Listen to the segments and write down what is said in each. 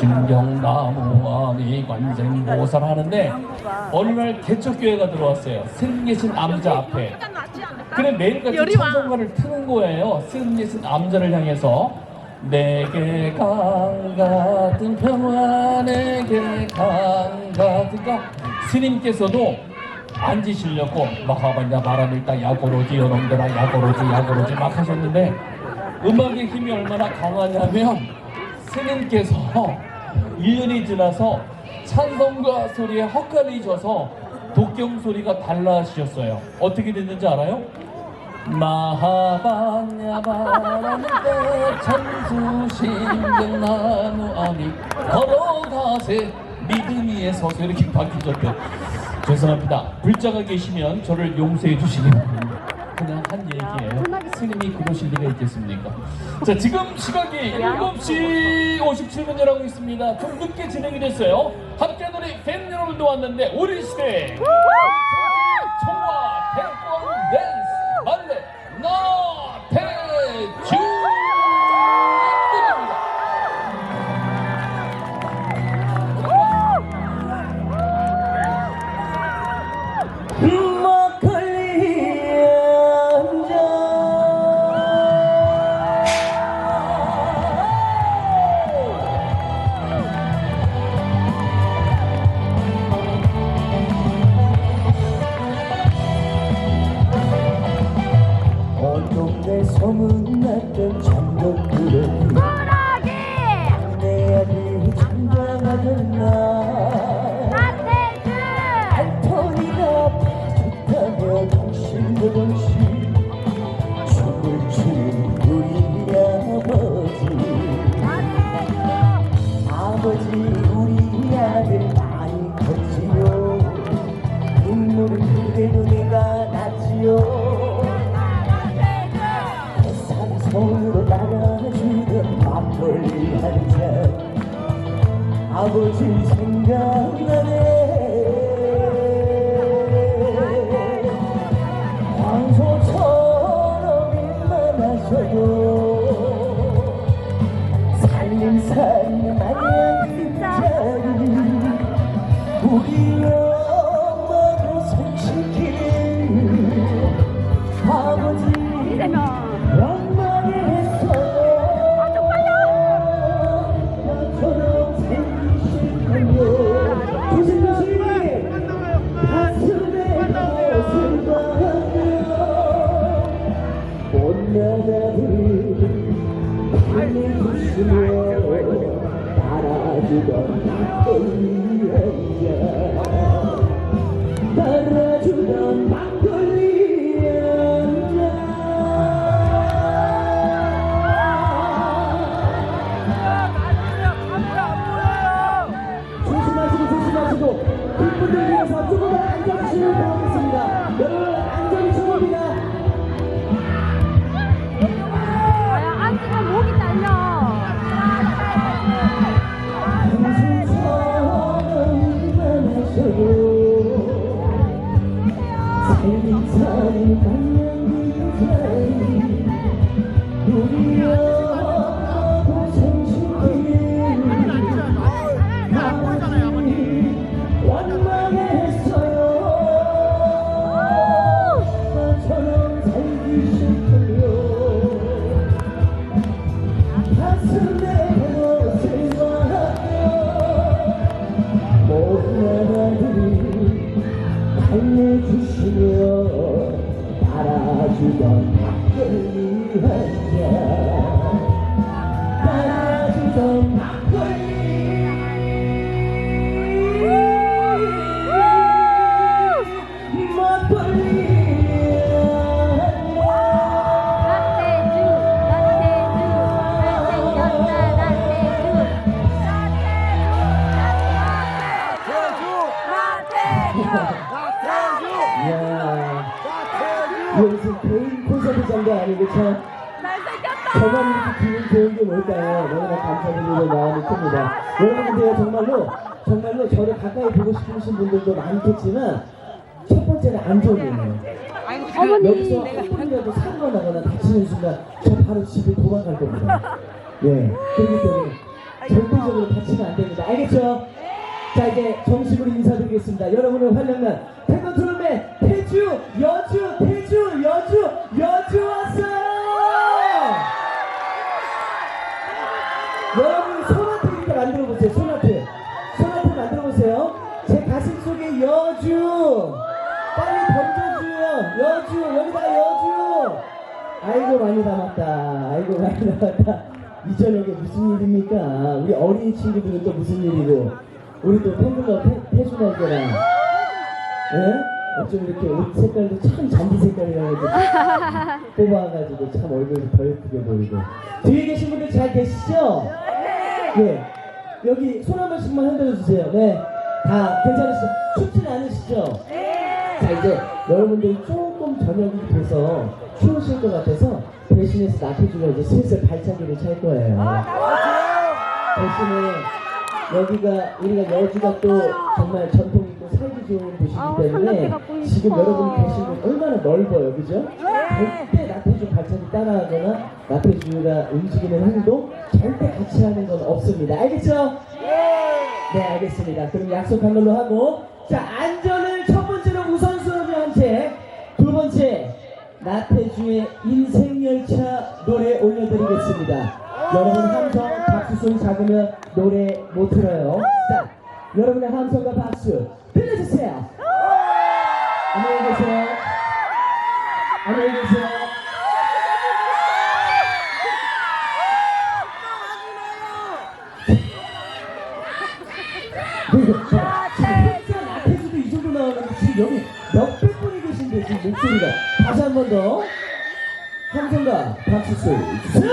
신경나무아미 관생보살 하는데 어느 날 개척교회가 들어왔어요. 승계신 암자 앞에. 그래 매일같이. 찬송가를 트는 거예요. 승계신 암자를 향해서 내게 강 같은 평화 내게 강 같은 가 스님께서도 앉으시려고 마하반야 바람일다 야고로지 여놈들아 야고로지 야고로지 막 하셨는데 음악의 힘이 얼마나 강하냐면 스님께서 1년이 지나서 찬송가 소리에 헛갈리셔서 독경 소리가 달라지셨어요. 어떻게 됐는지 알아요? 마하반야 바람일다 천수신경나무 아미 걸어가세 믿음이에 서서 이렇게 바뀌셨대. 죄송합니다. 불자가 계시면 저를 용서해 주시기 바랍니다. 그냥 한 얘기예요. 스님이 그러실 리가 있겠습니까? 자, 지금 시각이 7시 57분이라고 있습니다. 좀 늦게 진행이 됐어요. 함께 노래 팬 여러분도 왔는데 우리 시대 아버지 생각나네 달래주시며 따라주던 막걸리 살림 감사드리는 마음이 큽니다. 여러분들 정말로 정말로 저를 가까이 보고 싶으신 분들도 많겠지만 첫 번째는 안전이에요. 여기서 한 분이라도 사고가 나거나 다치는 순간 저 바로 집에 도망갈 겁니다. 예, 그렇기 때문에 절대적으로 다치면 안 됩니다. 알겠죠? 자 이제 정식으로 인사드리겠습니다. 여러분을 활력난 펜더트룸의 태주, 여주, 태 이 저녁에 무슨 일입니까? 우리 어린 친구들은 또 무슨 일이고 우리 또 팬들과 태준할거라 예? 어쩜 이렇게 옷 색깔도 참 잔디 색깔이라 해도 뽑아가지고 참 얼굴이 더 예쁘게 보이고 뒤에 계신 분들 잘 계시죠? 네 여기 손 한 번씩만 흔들어 주세요 네다 괜찮으시죠? 춥진 않으시죠? 자 이제 여러분들이 조금 저녁이 돼서 추우실 것 같아서 대신해서 나태주가 이제 슬슬 발차기를 찰 거예요 대신에 여기가 우리가 여주가 또 정말 전통 있고 살기 좋은 도시이기 아우, 때문에 지금. 여러분이 계신 곳 얼마나 넓어요 그죠? 절대 나태주 발차기 따라하거나 나태주가 움직이는 행동 절대 같이 하는 건 없습니다 알겠죠? 네 알겠습니다 그럼 약속한 걸로 하고 자 안전 나태주의 인생열차 노래 올려드리겠습니다. 여러분 함성 박수 소리 작으면 노래 못 들어요. 자 여러분의 함성과 박수 들려주세요. 안녕히 계세요. 안녕히 계세요. 지금 혼자 나태주도 이 정도 나오는데 지금 여기 이 목소리가 다시 한 번 더. 함성과 박수 주세요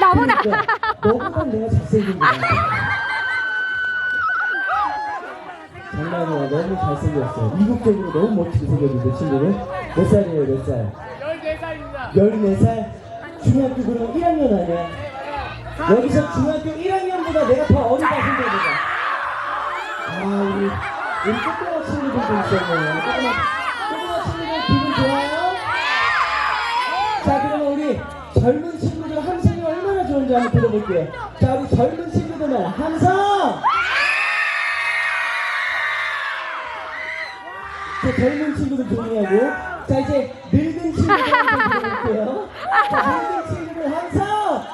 나보다 그러니까 거야. 장난이야, 너무 잘생겼어. 이국적으로 너무 멋지게 생겼는데, 친구는. 몇 살이에요, 몇 살? 14살입니다. 14살? 중학교 그럼 1학년 아니야? 여기서 중학교 1학년보다 내가 더 어리다 생각해봐. 아, 우리, 우리 조그만 친구들도 있었네요. 젊은 친구들 함성이 얼마나 좋은지 한번 들어볼게요. 자, 우리 젊은 친구들은 함성! 자, 젊은 친구들 조용히하고. 자, 이제 늙은 친구들 한번 들어볼게요. 자, 늙은 친구들 함성!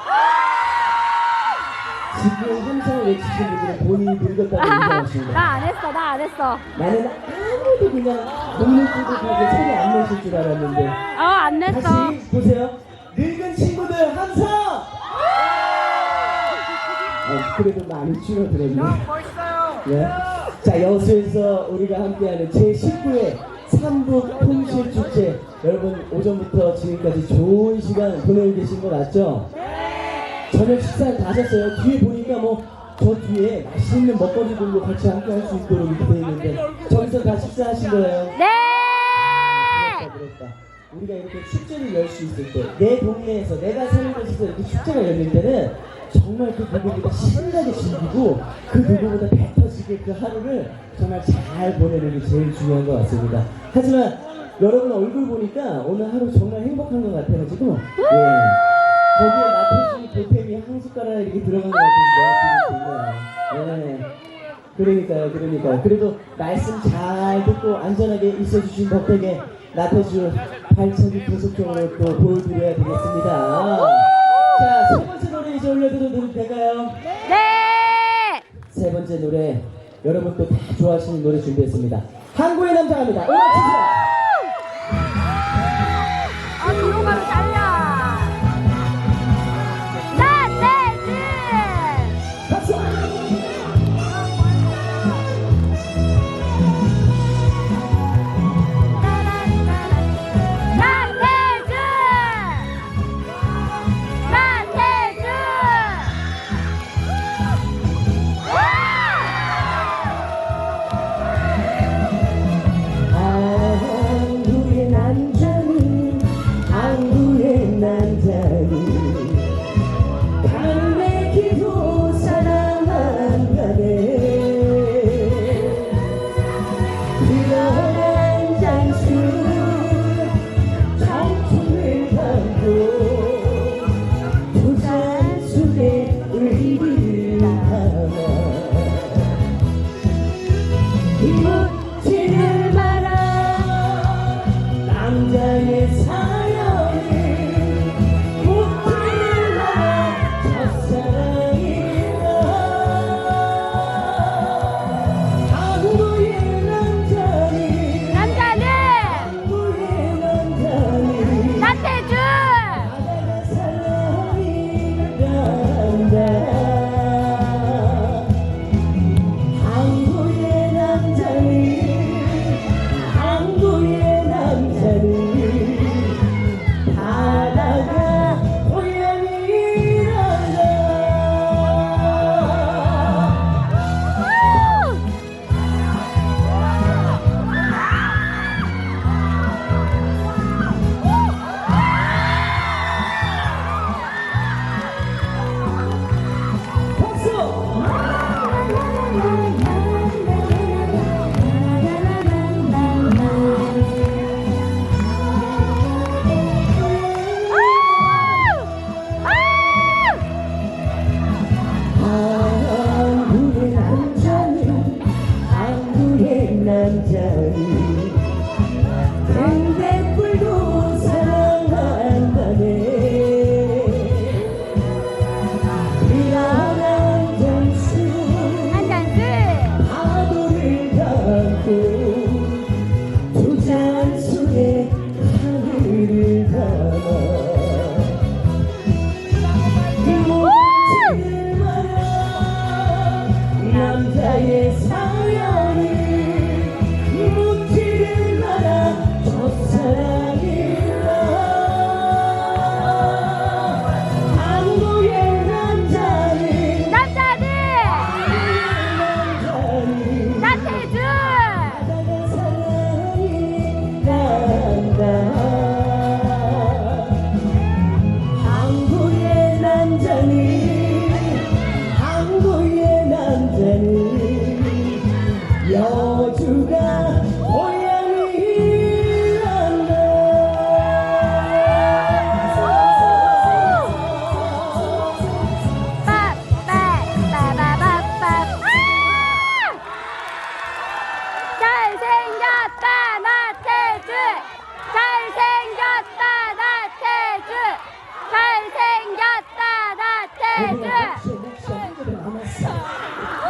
지금 함성 외치신 분들은 본인이 늙었다고 인정하십니다. 나 안 했어, 나 안 했어. 나는 아무도 그냥 묵묵부득하게 소리 안 내실 줄 알았는데. 어, 안 냈어. 다시 보세요. 늙은 친구들 함성! 어, 그래도 많이 줄어들었네. 예. 자, 여수에서 우리가 함께하는 제19회 삼북 통실 축제. 여러분, 오전부터 지금까지 좋은 시간 보내고 계신 거 맞죠? 저녁 식사는 다 하셨어요? 뒤에 보니까 뭐, 저 뒤에 맛있는 먹거리들도 같이 함께 할 수 있도록 이렇게 돼 있는데, 저기서 다 식사하신 거예요? 네! 우리가 이렇게 축제를 열 수 있을 때 내 동네에서 내가 사는 곳에서 이렇게 축제가 열릴 때는 정말 그 누구보다 신나게 즐기고 그 누구보다 배 터지게 그 하루를 정말 잘 보내는 게 제일 중요한 것 같습니다 하지만 여러분 얼굴 보니까 오늘 하루 정말 행복한 것 같아가지고 예. 거기에 나태주 보탬이 한 숟가락 이렇게 들어간 것 같은데 예. 그러니까요, 그러니까요. 그래도 말씀 잘 듣고 안전하게 있어주신 덕택에 나태주 발차기 계속적으로 또 보여드려야 되겠습니다. 자, 세 번째 노래 이제 올려드려도 될까요? 네! 세 번째 노래 여러분 또 다 좋아하시는 노래 준비했습니다. 한국의 남자입니다. 음악 주세요. 아, 들어가로 달려!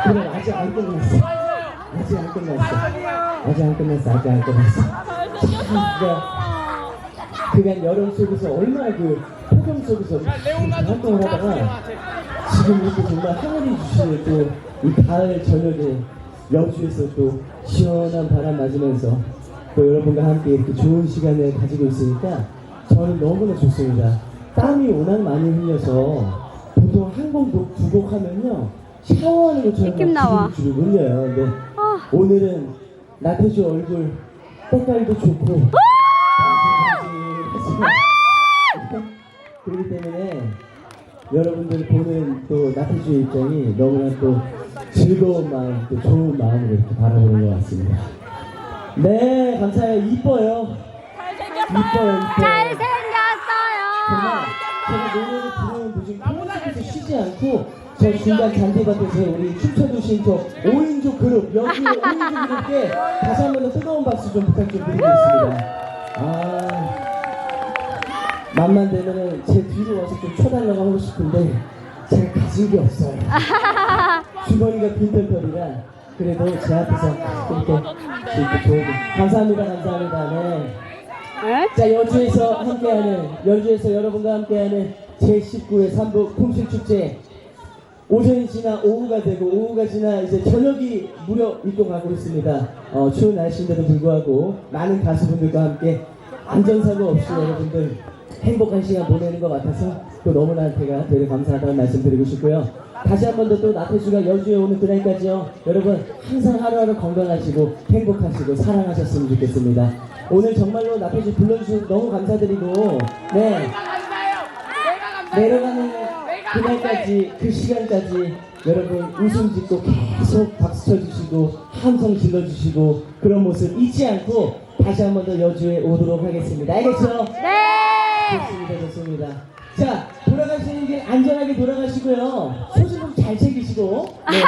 그래 아직 안 끝났어 아직 안 끝났어 아직 안 끝났어 아직 안 끝났어 그가 그간 여름 속에서 얼마나 그 폭염 속에서 활동을 하다가 지금 이렇게 정말 하늘이 주시는 또이 가을 저녁에 여주에서 또 시원한 바람 맞으면서 또 여러분과 함께 이렇게 좋은 시간을 가지고 있으니까 저는 너무나 좋습니다. 땀이 워낙 많이 흘려서 보통 한 곡, 두곡 하면요 샤워하는 것처럼 느낌 나와. 줄을 흘려요. 근데 아. 오늘은 나태주 얼굴 색깔도 좋고 그렇기 때문에 여러분들 보는 또 나태주의 입장이 너무나 또 즐거운 마음, 또 좋은 마음으로 이렇게 바라보는 것 같습니다. 네, 감사해요. 이뻐요. 이뻐요, 이뻐요. 잘생겼어요 정말 제가 노래를 부르 는 도중 평소에서 쉬지 않고 저 중간 잔디밭에서 우리 춤춰주신 저 5인조 그룹 여기 5인조 그룹께 다시 한 번 더 뜨거운 박수 좀 부탁 좀 드리겠습니다. 아 맘만 되면은 제 뒤로 와서 좀 쳐달라고 하고 싶은데 제가 가진 게 없어요. 주머니가 빈털털이라 그래도 제 앞에서 이렇게 이렇게 좋은 감사합니다 감사합니다 네. 자 여주에서 함께하는 여주에서 여러분과 함께하는 제19회 삼부 풍실축제 오전이 지나 오후가 되고 오후가 지나 이제 저녁이 무려 입동하고 있습니다. 어, 추운 날씨인데도 불구하고 많은 가수분들과 함께 안전사고 없이 여러분들 행복한 시간 보내는 것 같아서 또 너무나 제가 되게 감사하다는 말씀 드리고 싶고요. 다시 한 번 더 또 나태주가 여주에 오는 그날까지요. 여러분 항상 하루하루 건강하시고 행복하시고 사랑하셨으면 좋겠습니다. 오늘 정말로 나태주 불러주셔서 너무 감사드리고 네 내려가는 그날까지 그 시간까지 여러분 웃음 짓고 계속 박수 쳐주시고 함성 질러주시고 그런 모습 잊지 않고 다시 한 번 더 여주에 오도록 하겠습니다. 알겠죠? 네 좋습니다, 좋습니다. 자, 돌아가시는 길 안전하게 돌아가시고요. 좀잘 챙기시고. 네.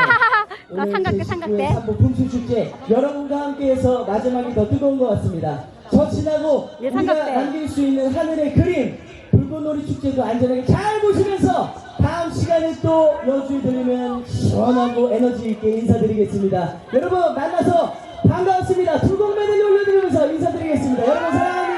나 삼각대, 삼각대. 한복 풍수축제 여러분과 함께해서 마지막이 더 뜨거운 것 같습니다. 저 지나고 예, 우리가 삼각대. 남길 수 있는 하늘의 그림 불꽃놀이 축제도 안전하게 잘 보시면서 다음 시간에 또 여주에 들리면 시원하고 에너지 있게 인사드리겠습니다. 여러분 만나서 반가웠습니다. 두곡 메들리 올려드리면서 인사드리겠습니다. 여러분 사랑합니다.